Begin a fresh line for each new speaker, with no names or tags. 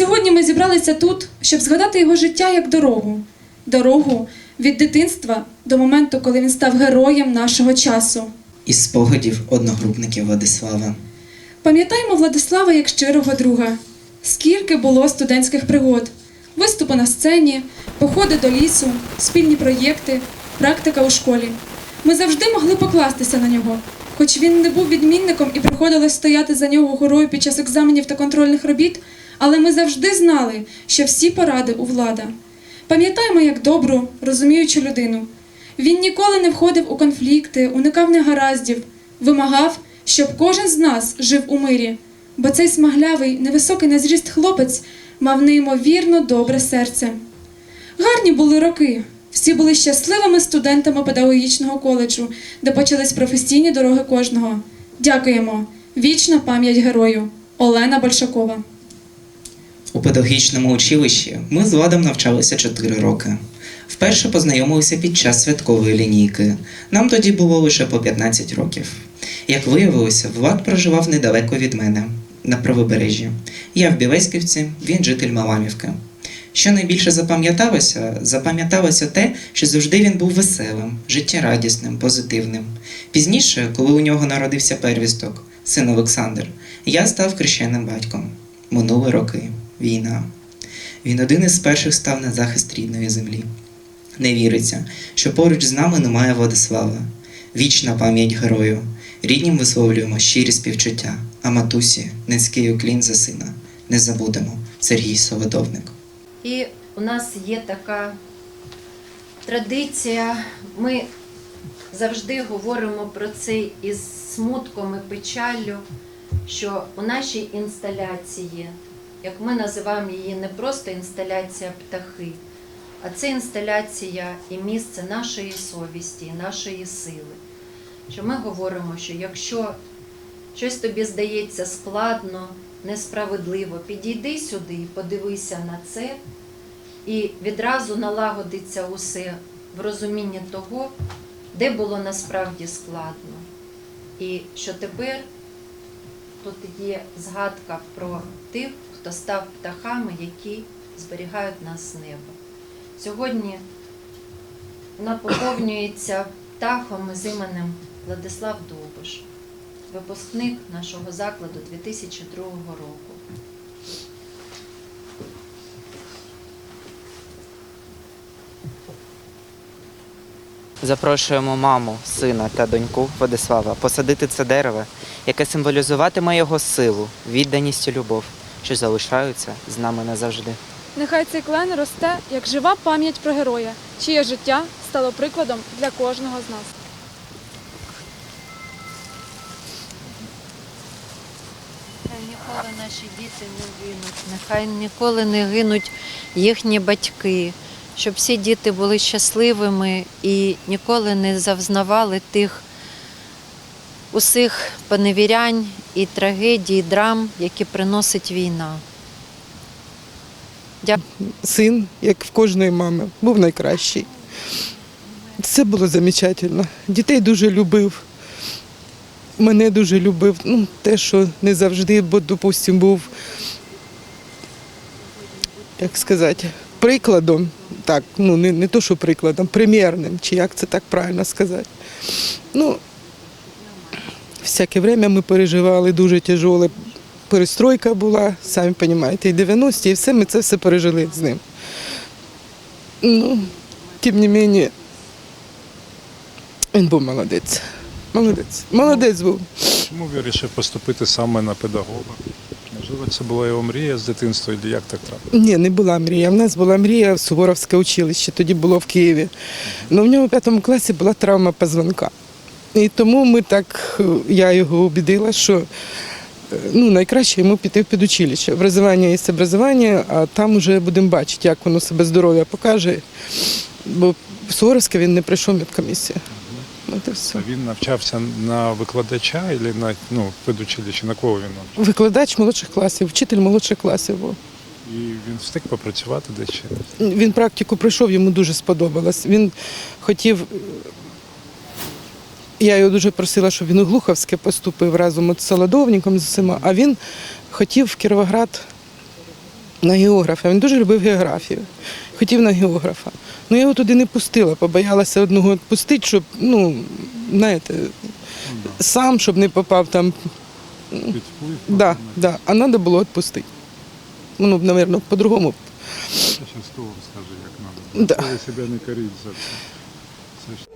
Сьогодні ми зібралися тут, щоб згадати його життя як дорогу. Дорогу від дитинства до моменту, коли він став героєм нашого часу.
Із спогадів одногрупників Владислава.
Пам'ятаємо Владислава як щирого друга. Скільки було студентських пригод, виступи на сцені, походи до лісу, спільні проєкти, практика у школі. Ми завжди могли покластися на нього, хоч він не був відмінником і приходилось стояти за нього горою під час екзаменів та контрольних робіт, але ми завжди знали, що всі поради у влада. Пам'ятаємо як добру, розуміючу людину. Він ніколи не входив у конфлікти, уникав негараздів, вимагав, щоб кожен з нас жив у мирі, бо цей смаглявий, невисокий на зріст хлопець мав неймовірно добре серце. Гарні були роки. Всі були щасливими студентами педагогічного коледжу, де почались професійні дороги кожного. Дякуємо! Вічна пам'ять герою Олена Большакова.
У педагогічному училищі ми з Владом навчалися 4 роки. Вперше познайомилися під час святкової лінійки. Нам тоді було лише по 15 років. Як виявилося, Влад проживав недалеко від мене, на правобережжі. Я в Білеськівці, він житель Маламівки. Що найбільше запам'яталося, запам'яталося те, що завжди він був веселим, життєрадісним, позитивним. Пізніше, коли у нього народився первісток, син Олександр, я став хрещеним батьком. Минули роки, війна. Він один із перших став на захист рідної землі. Не віриться, що поруч з нами немає Владислава. Вічна пам'ять герою. Ріднім висловлюємо щирі співчуття, а матусі низький уклін за сина. Не забудемо Сергій Солодовник.
І у нас є така традиція. Ми завжди говоримо про це із смутком і печаллю, що у нашій інсталяції, як ми називаємо її не просто інсталяція птахи, а це інсталяція і місце нашої совісті, і нашої сили. Що ми говоримо, що якщо щось тобі здається складно, несправедливо, підійди сюди, подивися на це, і відразу налагодиться усе в розумінні того, де було насправді складно. І що тепер тут є згадка про тих, хто став птахами, які зберігають нас з неба. Сьогодні вона поповнюється птахом з іменем Владислав Довбиш, випускник нашого закладу 2002 року.
Запрошуємо маму, сина та доньку Владислава посадити це дерево, яке символізуватиме його силу, відданість і любов, що залишаються з нами назавжди.
Нехай цей клен росте як жива пам'ять про героя, чиє життя стало прикладом для кожного з нас.
Нехай ніколи наші діти не гинуть, нехай ніколи не гинуть їхні батьки, щоб всі діти були щасливими і ніколи не зазнавали тих усіх поневірянь і трагедій, і драм, які приносить війна.
син, як в кожної мами, був найкращий. Це було замечательно. Дітей дуже любив. Мене дуже любив. Ну, те, що не завжди, бо, допустим, був, як сказати, прикладом. Так, ну не, не то, що прикладом, примірним, чи як це так правильно сказати. Ну, всяке время ми переживали дуже тяжеле. Перестройка була, самі розумієте, і 90-ті, і все, ми це все пережили з ним. Ну, тим не менше, він був молодець. Молодець. Молодець був.
Чому вирішив поступити саме на педагога? Можливо, це була його мрія з дитинства, і як так трапилося?
Ні, не була мрія. У нас була мрія в Суворовське училище, тоді було в Києві. Ну, в нього в п'ятому класі була травма позвонка. І тому ми так, е, я його убедила, що е, ну, найкраще йому піти в підучилище. Образування є образування, а там вже будемо бачити, як воно себе здоров'я покаже. Бо в Суворовське він не прийшов медкомісію. Все.
Він навчався на викладача або на ну, педучилищі, на кого він навчався?
Викладач молодших класів, вчитель молодших класів був.
І він встиг попрацювати десь
Він практику пройшов, йому дуже сподобалось. Він хотів. Я його дуже просила, щоб він у Глуховське поступив разом з Солодовником з усіма, а він хотів в Кіровоград на географа. Він дуже любив географію. Хотів на географа. Ну я його туди не пустила, побоялася одного відпустити, щоб, ну, знаєте, сам, щоб не попав там. Да, да. А треба було відпустити. Ну, мабуть, по-другому.
Зараз того скажу, як треба.
Да.
Ви себе не коріть за це.